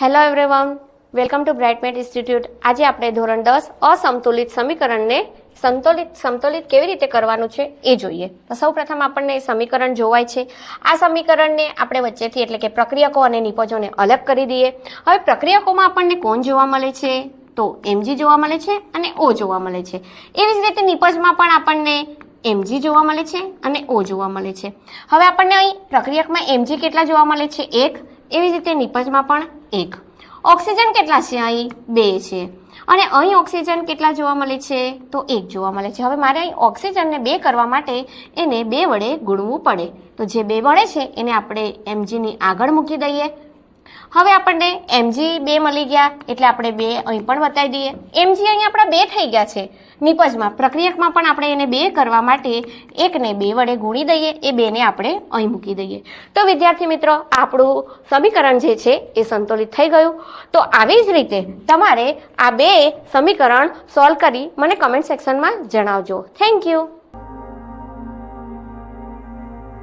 Hello everyone welcome to Brightmate institute આજે આપણે ધોરણ દસ અસમતુલિત સમીકરણને સંતુલિત સમતુલિત કેવી રીતે કરવાનું છે એ જોઈએ. તો સૌપ્રથમ આપણને એ સમીકરણ જોવાય છે. આ સમીકરણને આપણે વચ્ચેથી એટલે કે પ્રક્રિયકો અને નિપજોને અલગ કરી દઈએ. હવે પ્રક્રિયકોમાં આપણને કોણ જોવા મળે છે? તો એમજી જોવા મળે છે અને ઓ જોવા મળે છે. એવી જ રીતે નિપજમાં પણ આપણને એમજી જોવા મળે છે અને ઓ જોવા મળે છે. હવે આપણને અહીં પ્રક્રિયકમાં એમજી કેટલા જોવા મળે છે? એક એવી જ રીતે નિપજમાં પણ એક. ઓક્સિજન કેટલા છે અહીં? બે છે. અને અહીં ઓક્સિજન કેટલા જોવા મળે છે? તો એક જોવા મળે છે. હવે મારે અહીં ઓક્સિજનને બે કરવા માટે એને બે વડે ગુણવું પડે. તો જે બે વડે છે એને આપણે એમજીની આગળ મૂકી દઈએ. હવે આપણને એમજી બે મળી ગયા, એટલે આપણે બે અહીં પણ બતાવી દઈએ. એમજી અહીં આપણા બે થઈ ગયા છે. નિપજમાં, પ્રક્રિયકમાં પણ આપણે એને બે કરવા માટે એકને બે વડે ગુણી દઈએ, એ બેને આપણે અહીં મૂકી દઈએ. તો વિદ્યાર્થી મિત્રો, આપણું સમીકરણ જે છે એ સંતુલિત થઈ ગયું. તો આવી જ રીતે તમારે આ બે સમીકરણ સોલ્વ કરી મને કમેન્ટ સેક્શનમાં જણાવજો. Thank you